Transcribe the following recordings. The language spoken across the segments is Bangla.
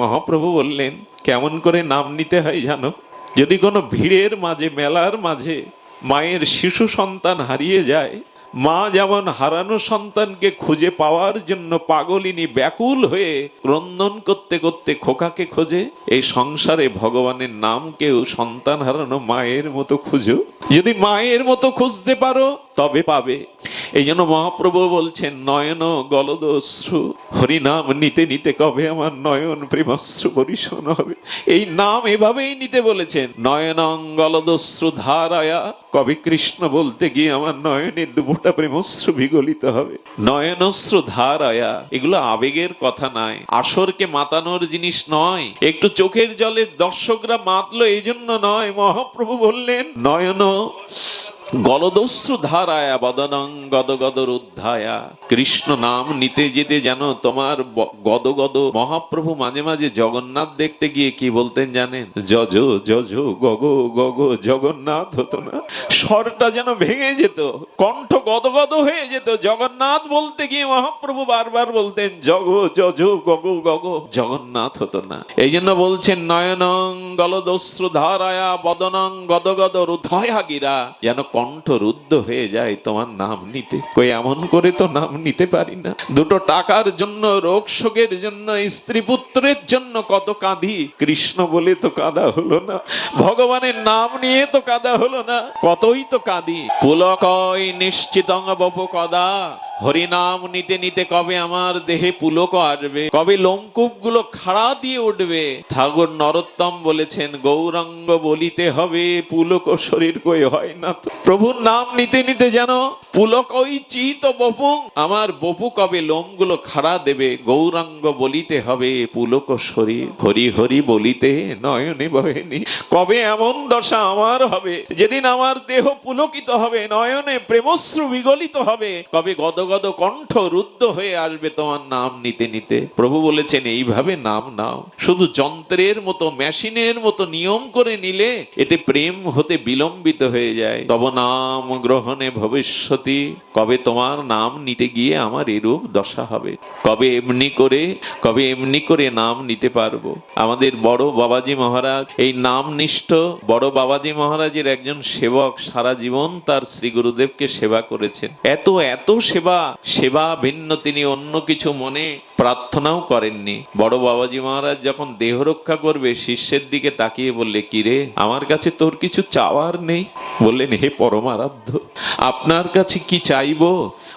মহাপ্রভু বললেন, কেমন করে নাম নিতে হয় জানো? যদি কোনো ভিড়ের মাঝে, মেলার মাঝে মায়ের শিশু সন্তান হারিয়ে যায়, মা যেমন হারানো সন্তানকে খুঁজে পাওয়ার জন্য পাগলিনী ব্যাকুল হয়ে ক্রন্দন করতে করতে খোকাকে খোঁজে, এই সংসারে ভগবানের নাম কেউ সন্তান হারানো মায়ের মতো খুঁজো? যদি মায়ের মতো খুঁজতে পারো, তবে পাবে। এই জন্য মহাপ্রভু বলছেন, নয়ন গলদশ্রু হরিনাম নিতে নিতে কবে আমার নয়ন প্রেমশ্রু পরিশন হবে? এই নাম এভাবেই নিতে বলেছেন, নয়নং গলদশ্রু ধারায়া, কবে কৃষ্ণ বলতে গিয়ে আমার নয়নের দুবোটা প্রেমশ্রু বিগলিত হবে? নয়নশ্রু ধারায়া, এগুলো আবেগের কথা নয়, আসরকে মাতানোর জিনিস নয়, একটু চোখের জলে দর্শকরা মাতলো এই জন্য নয়, মহাপ্রভু বললেন, নয়ন গলদস্রু ধারায়া বদনং গদগদর উদ্ধায়া কৃষ্ণ নাম নিতে যেতে যেন তোমার গদগদ মহাপ্রভু মাঝে মাঝে জগন্নাথ দেখতে গিয়ে কি বলতেন জানেন? যজ যজ, গগ গগ, জগন্নাথ হতো না? স্বরটা যেন ভেঙে যেত, কণ্ঠ গদগদ হয়ে যেত। জগন্নাথ বলতে গিয়ে মহাপ্রভু বারবার বলতেন জগ যজ, গগ গগ, জগন্নাথ হতো না। এই জন্য বলছেন, নয়নং গলদস্রু ধারায়া বদনং গদগদ রুধয়া গিরা। যেন কণ্ঠ রুদ্ধ হয়ে যায় তোমার নাম নিতে। কই, এমন করে তো নাম নিতে পারি না। দুটো টাকার জন্য, রোগ শোকের জন্য, স্ত্রী পুত্রের জন্য কত কাঁদি। কৃষ্ণ বলে তো কাঁদা হলো না। ভগবানের নাম নিয়ে তো কাঁদা হলো না। কতই তো কাঁদি। পুলকয় নিশ্চিতং বপু কদা। হরিনাম নিতে নিতে কবে আমার দেহে পুলক আসবে কবে লোমকূপগুলো খাড়া দিয়ে উঠবে? ঠাকুর নরোত্তম বলেছেন, গৌরাঙ্গ বলিতে হবে, পুলক শরীর কই হয় না তো? প্রভুর নাম নিতে নিতে যেন পুলক ওই চিত বপু। আমার বপু কবে লোমগুলো খাড়া দেবে? গৌরাঙ্গ বলিতে হবে, পুলক শরীর হরি হরি বলিতে নয়নে বহেনি। কবে এমন দশা আমার হবে? যেদিন আমার দেহ পুলকিত হবে, নয়নে প্রেমশ্রু বিগলিত হবে। কবে গদগদ কণ্ঠ রুদ্ধ হয়ে আসবে তোমার নাম নিতে নিতে। প্রভু বলেছেন, এইভাবে নাম নাও। শুধু যন্ত্রের মতো, মেশিনের মতো নিয়ম করে নিলে এতে প্রেম হতে বিলম্বিত হয়ে যায়। তব নাম গ্রহণে ভবিষ্যতি। কবে তোমার নাম নিতে গিয়ে আমার এরূপ দশা হবে? কবে এমনি করে, কবে এমনি করে নাম নিতে পারব? আমাদের বড় বাবাজি মহারাজ, এই নাম নিষ্ঠ বড় বাবাজি মহারাজের একজন সেবক সারা জীবন তার শ্রী গুরুদেবকে সেবা করেছেন। এত এত সেবা সেবা সেবা ভিন্ন, তিনি অন্য কিছু মনে প্রার্থনাও করেননি। বড় বাবাজি মহারাজ যখন দেহ রক্ষা করবে, শিষ্যের দিকে তাকিয়ে বললে, কিরে, আমার কাছে তোর কিছু চাওয়ার নেই? বললেন, হে পরমারাধ্য, আপনার কাছে কি চাইব?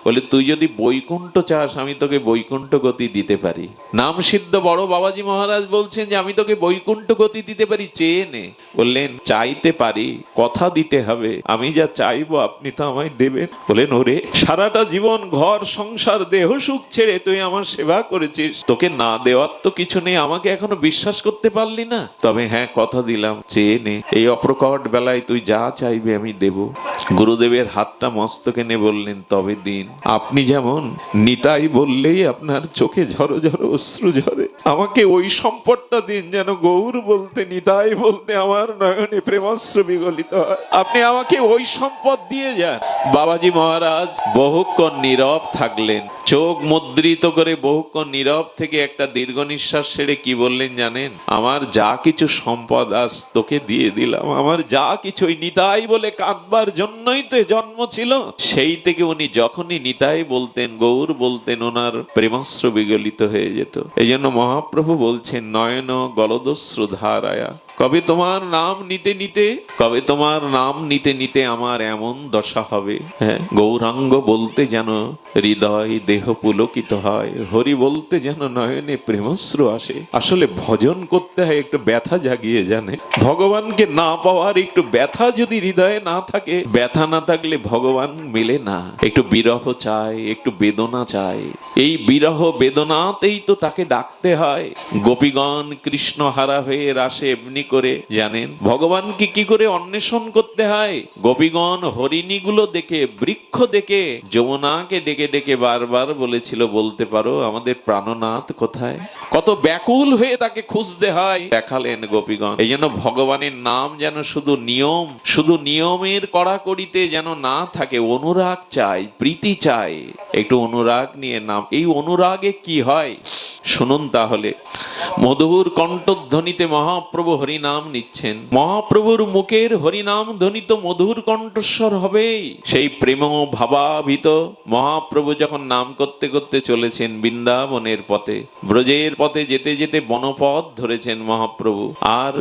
বলে, তুই যদি বৈকুণ্ঠ চাস, আমি তোকে বৈকুণ্ঠ গতি দিতে পারি। নাম সিদ্ধ বড় বাবাজি মহারাজ বলছেন যে, আমি তোকে বৈকুণ্ঠ গতি দিতে পারি, চেয়ে নে। বললেন, চাইতে পারি, কথা দিতে হবে। আমি যা চাইব, আপনি তো আমায় দেবেন। বলেন ওরে, সারাটা জীবন ঘর, সংসার, দেহ, সুখ ছেড়ে তুই আমার সেবা করেছিস। তোকে না দেওয়ার তো কিছু নেই, আমাকে এখনও বিশ্বাস করতে পারলি না। তবে হ্যাঁ কথা দিলাম, চেয়ে নে। এই অপ্রকট বেলায় তুই যা চাইবে, আমি দেব। গুরুদেবের হাতটা মস্তকে নে বললেন, তবে দিন আপনি যেমন নিতাই বললেই আপনার চোখে ঝরো ঝরো অশ্রু ঝরে আমাকে ওই সম্পদটা দিন যেন গৌর বলতে, নিতাই বলতে আমার নয়নে প্রেমাশ্রু বিগলিত হয়। আপনি আমাকে ওই সম্পদ দিয়ে যান। বাবাজি মহারাজ, বহুক্ষণ নীরব থাকলেন। চোখ মুদ্রিত করে বহুক্ষণ নীরব থেকে একটা দীর্ঘ নিঃশ্বাস ছেড়ে কি বললেন জানেন? আমার যা কিছু সম্পদ আজ তোকে দিয়ে দিলাম। আমার যা কিছু ওই নিতাই বলে কাঁদবার জন্যই তো জন্ম ছিল। সেই থেকে উনি যখনই নিতাই বলতেন, গৌর বলতেন, ওনার প্রেমাশ্র বিগলিত হয়ে যেত। এই জন্য মহাপ্রভু বলছেন নয়ন গলদস্রু ধারায়া কবে তোমার নাম নিতে নিতে, কবে তোমার নাম নিতে নিতে আমার এমন দশা হবে? হ্যাঁ গৌরাঙ্গ বলতে যেন হৃদয় দেহ পুলকিত হয়, হরি বলতে যেন নয়নে প্রেমশ্রু আসে। আসলে ভজন করতে হয়, একটু ব্যথা জাগিয়ে জানে। ভগবানকে না পাওয়ার একটু ব্যথা যদি হৃদয়ে না থাকে, ব্যথা না থাকলে ভগবান মেলে না। একটু বিরহ চায়, একটু বেদনা চায়। এই বিরহ বেদনাতেই তো তাকে ডাকতে হয়। গোপীগণ কৃষ্ণ হারা হয়ে রাসে, এমনি করে জানেন? ভগবানকে কি করে অন্বেষণ করতে হয়? গোপীগণ হরিণীগুলো দেখে, বৃক্ষ দেখে, যমুনাকে ডেকে ডেকে বারবার বলেছিল, বলতে পারো, আমাদের প্রাণনাথ কোথায়? কত ব্যাকুল হয়ে তাকে খুঁজতে হয়। দেখালেন গোপীগণ, এই জন্য ভগবানের নাম যেন শুধু নিয়ম, শুধু নিয়মের কড়াকড়িতে যেন না থাকে, অনুরাগ চাই, প্রীতি চাই। একটু অনুরাগ নিয়ে নাম, এই অনুরাগে কি হয়? শুনুন তাহলে। মধুর কণ্ঠধ্বনিতে মহাপ্রভু হরিনাম নিচ্ছেন। মহাপ্রভুর মুখের হরিনাম ধ্বনিত মধুর কণ্ঠস্বর হবেই সেই প্রেম ভাবাভিত মহাপ্রভু যখন নাম করতে করতে চলেছেন বৃন্দাবনের পথে, ব্রজের পথে যেতে যেতে বনপথ ধরেছেন মহাপ্রভু। আর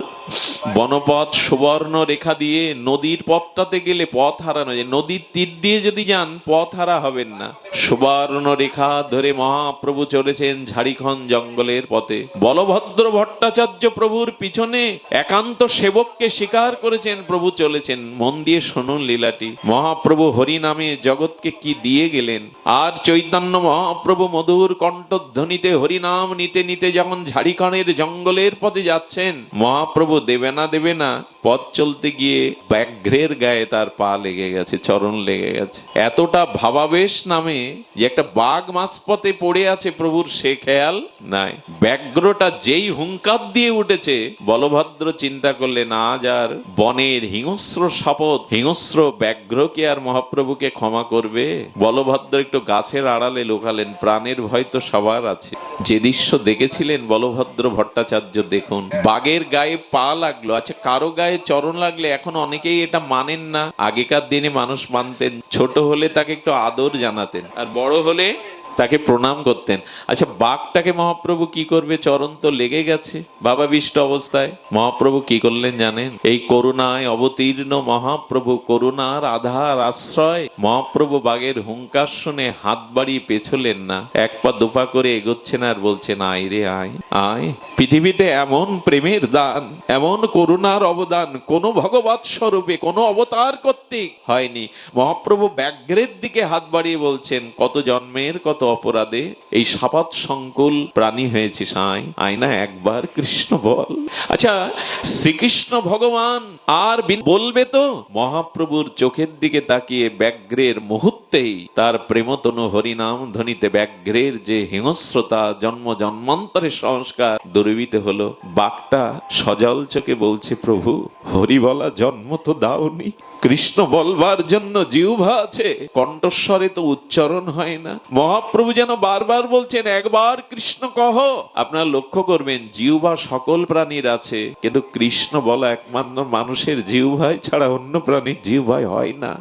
বনপথ সুবর্ণ রেখা দিয়ে নদীর পথটাতে গেলে পথ হারানো যায়। নদীর তীর দিয়ে যদি যান, পথ হারা হবেন না। সুবর্ণ রেখা ধরে মহাপ্রভু চলেছেন ঝাড়িখন জঙ্গলের পথে। বলভদ্র ভট্টাচার্য প্রভুর পিছনে একান্ত সেবককে স্বীকার করেছেন, প্রভু চলেছেন। মন দিয়ে শুনুন লীলাটি। মহাপ্রভু হরি নামে জগৎকে কি দিয়ে গেলেন? আর চৈতন্য মহাপ্রভু মধুর কণ্ঠধ্বনিতে হরিনাম নিতে নিতে যখন ঝাড়িখনের জঙ্গলের পথে যাচ্ছেন, মহাপ্রভু দেবে না দেবে না। পথ চলতে গিয়ে ব্যাঘ্রের গায়ে তার পা লেগে গেছে, চরণ লেগে গেছে। এতটা ভাবাবেশ নামে যে একটা বাঘ মাঝপথে পড়ে আছে প্রভুর সে খেয়াল নাই। ব্যাঘ্রটা যেই হুঙ্কার দিয়ে উঠেছে, বলভদ্র চিন্তা করলেন, আজ আর বনের হিংস্র শপথ, হিংস্র ব্যাঘ্র কি আর মহাপ্রভুকে ক্ষমা করবে? বলভদ্র একটু গাছের আড়ালে লোকালেন, প্রাণের ভয় তো সবার আছে। যে দৃশ্য দেখেছিলেন বলভদ্র ভট্টাচার্য, দেখুন। বাঘের গায়ে পা লাগল আচ্ছা কারও গায়ে চরণ লাগলে এখন অনেকেই এটা মানেন না। আগেকার দিনে মানুষ মানতেন, ছোট হলে তাকে একটু আদর জানাতেন, আর বড় হলে তাকে প্রণাম করতেন। আচ্ছা বাঘটাকে মহাপ্রভু কি করবে? চরণ তো লেগে গেছে। বাবা বিষ্ট অবস্থায়। মহাপ্রভু কি করলেন জানেন? এই করুণায় অবতীর্ণ মহাপ্রভু করুণার আধার আশ্রয়। মহাপ্রভু বাঘের হুঙ্কার শুনে হাত বাড়িয়ে পেছলেন না। এক পা দুপা করে এগোচ্ছেন আর বলছেন, আয় রে, আয় আয়। পৃথিবীতে এমন প্রেমের দান, এমন করুণার অবদান কোন ভগবৎ স্বরূপে, কোনো অবতার কর্তৃক হয়নি। মহাপ্রভু ব্যাঘ্রের দিকে হাত বাড়িয়ে বলছেন, কত জন্মের, কত অপরাধে এই সাপাত সংকুল প্রাণী হয়েছে সাই। আয়না একবার কৃষ্ণ বল। আচ্ছা শ্রীকৃষ্ণ ভগবান আর বলবে তো, মহাপ্রভুর চোখের দিকে তাকিয়ে ব্যাঘ্রের মুহূর্তেই তার প্রেমতনু হরিনাম ধ্বনিতে ব্যাঘ্রের যে হিংস্রতা জন্ম জন্মান্তরের সংস্কার দূরীভূত হলো। বাঘটা সজল চোখে বলছে, প্রভু হরি বলা জন্ম তো দাওনি। কৃষ্ণ বলবার জন্য জিহ্বা আছে। কণ্ঠস্বরে তো উচ্চারণ হয় না। মহাপ্রভু যেন বারবার বলছেন, একবার কৃষ্ণ কহ। আপনারা লক্ষ্য করবেন, জিহ্বা সকল প্রাণীর আছে, কিন্তু কৃষ্ণ বলা একমাত্র মানুষের জিহ্বাই ছাড়া অন্য প্রাণীর জিহ্বাই হয় না।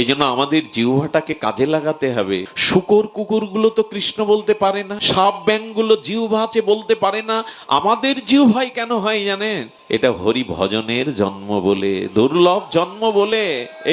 এই জন্য আমাদের জিহ্বাটাকে কাজে লাগাতে হবে। শুকর কুকুরগুলো তো কৃষ্ণ বলতে পারে না, সাপ ব্যাংগুলো জিহ্বা আছে বলতে পারে না। আমাদের জিহ্বাই কেন হয় জানেন? এটা হরি ভজনের জন্ম বলে, দুর্লভ জন্ম বলে।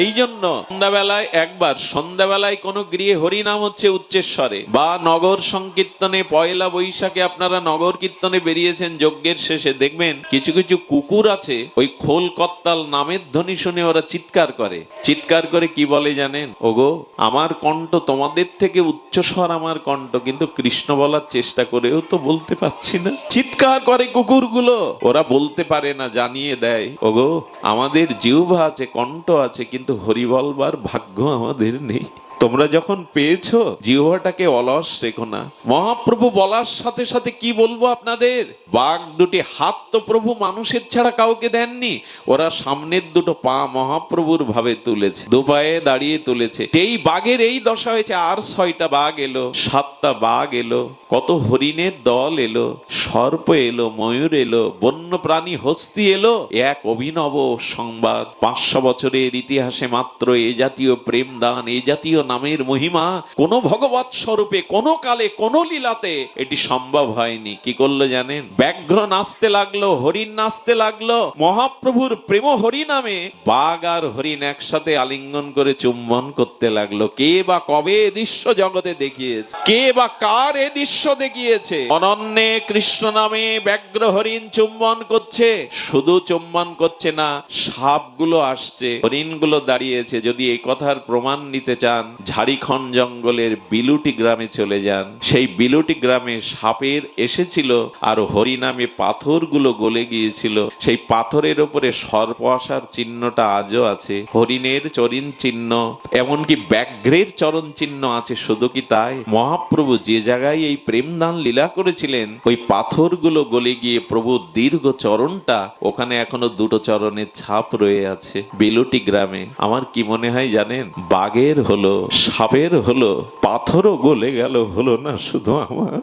এই জন্য সন্ধ্যাবেলায় একবার, সন্ধ্যাবেলায় কোনো গৃহে হরিনাম হচ্ছে উচ্চেশ্বরে। বা নগর সংকীর্তনে পয়লা বৈশাখে আপনারা নগর কীর্তনে বেরিয়েছেন যজ্ঞের শেষে, দেখবেন কিছু কিছু কুকুর আছে, ওই খোল কত্তাল নামের ধ্বনি শুনে ওরা চিৎকার করে। চিৎকার করে কি বলে জানেন? ওগো, আমার কণ্ঠ তোমাদের থেকে উচ্চস্বর আমার কণ্ঠ, কিন্তু কৃষ্ণ বলার চেষ্টা করেও তো বলতে পারছি না। চিৎকার করে কুকুরগুলো। ওরা বলতে পারে না, জানিয়ে দেয়, ওগো, আমাদের জিহ্বা আছে, কণ্ঠ আছে, কিন্তু হরি বলবার ভাগ্য আমাদের নেই। তোমরা যখন পেয়েছ, জিহ্বাটাকে অলস রেখো না। মহাপ্রভু বলার সাথে সাথে কি বলব আপনাদের? বাঘ দুটি হাত তো প্রভু মানুষের ছাড়া কাউকে দেননি। ওরা সামনের দুটো পা মহাপ্রভুর ভাবে তুলেছে, দু পায়ে দাঁড়িয়ে তুলেছে। এই বাঘের এই দশা হয়েছে, আর ছয়টা বাঘ এলো, সাতটা বাঘ এলো, কত হরিণের দল এলো, সর্প এলো, ময়ূর এলো বন্য প্রাণী হস্তি এলো। এক অভিনব সংবাদ, পাঁচশো বছরের ইতিহাসে মাত্র এ জাতীয় প্রেম দান, এ জাতীয় নামের মহিমা, কোন ভগবত স্বরূপে, কোন কালে, কোন লীলাতে এটি সম্ভব হয়নি। কি করল জানেন? ব্যাঘ্র নাচতে লাগল, হরিণ নাচতে লাগল, মহাপ্রভুর প্রেম হরি নামে বাঘ আর হরিণ একসাথে আলিঙ্গন করে চুম্বন করতে লাগল। কে বা কবে দৃশ্য জগতে দেখিয়েছে? কে বা কার এ দৃশ্য দেখিয়েছে? অনন্যে কৃষ্ণ নামে ব্যাঘ্র হরিণ চুম্বন করছে। শুধু চুম্বন করছে না, সাপগুলো আসছে, হরিণগুলো দাঁড়িয়েছে। যদি এই কথার প্রমাণ নিতে চান ঝাড়িখন জঙ্গলের বিলুটি গ্রামে চলে যান। সেই বিলুটি গ্রামে সাপের এসেছিল আর হরি হরিনামে পাথরগুলো গলে গিয়েছিল। সেই পাথরের ওপরে সর্প আসার চিহ্নটা আজও আছে। হরিণের চরিন চিহ্ন, এমনকি ব্যাঘ্রের চরণ চিহ্ন আছে। শুধু কি তাই? মহাপ্রভু যে জায়গায় এই প্রেমদান লীলা করেছিলেন, ওই পাথরগুলো গলে গিয়ে প্রভু দীর্ঘ চরণটা, ওখানে এখনও দুটো চরণের ছাপ রয়ে আছে বেলুটি গ্রামে। আমার কি মনে হয় জানেন? বাঘের হলো সাপের হলো, পাথরও গলে গেল, হলো না শুধু আমার?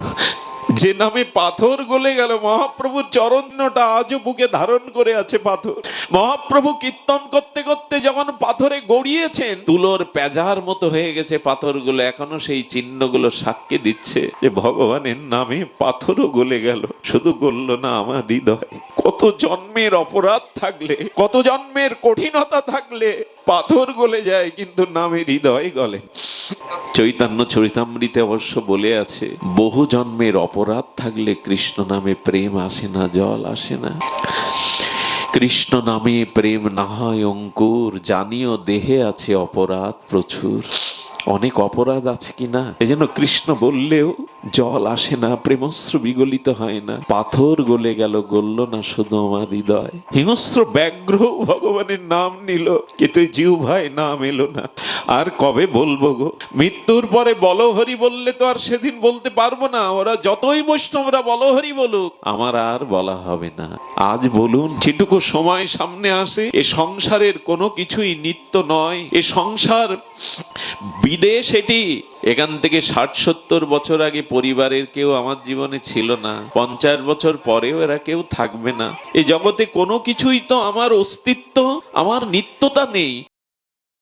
যে নামে পাথর গলে গেল মহাপ্রভুর চরণটা আজও বুকে ধারণ করে আছে পাথর। মহাপ্রভু কীর্তন করতে করতে যখন পাথরে গড়িয়েছেন, তুলোর পেজার মতো হয়ে গেছে পাথরগুলো, এখনও সেই চিহ্নগুলো সাক্ষী দিচ্ছে যে ভগবানের নামে পাথরও গলে গেল, শুধু গলল না আমার হৃদয়। কত জন্মের অপরাধ থাকলে, কত জন্মের কঠিনতা থাকলে পাথর গলে যায়, কিন্তু নামে হৃদয় গলে। চৈতন্য চরিতামৃতে অবশ্য বলে আছে, বহু জন্মের অপরাধ থাকলে কৃষ্ণ নামে প্রেম আসে না, জল আসে না। কৃষ্ণ নামে প্রেম না হয় অঙ্কুর, জানিও দেহে আছে অপরাধ প্রচুর। অনেক অপরাধ আছে কি না? এই জন্য কৃষ্ণ বললেও, জল আসে না, প্রেমস্ত্র বিগলিত হয় না। পাথর গলে গেল, গলল না শুধু আমার হৃদয়। হিংস্র ব্যাঘ্র ভগবানের নাম নিল কিন্তু জিউ ভাই নাম এলো না। আর কবে বলব গো? মৃত্যুর পরে বলহরি বললে তো আর সেদিন বলতে পারব না। ওরা যতই বৈষ্ণবরা বলহরি বলুক, আমার আর বলা হবে না। আজ বলুন, যেটুকু সময় সামনে আসে, এ সংসারের কোনো কিছুই নিত্য নয়। এ সংসার বিদেশ এটি। এখান থেকে ষাট সত্তর বছর আগে পরিবারের কেউ আমার জীবনে ছিল না। পঞ্চাশ বছর পরেও এরা কেউ থাকবে না। এ জগতে কোনো কিছুই তো আমার অস্তিত্ব, আমার নিত্যতা নেই।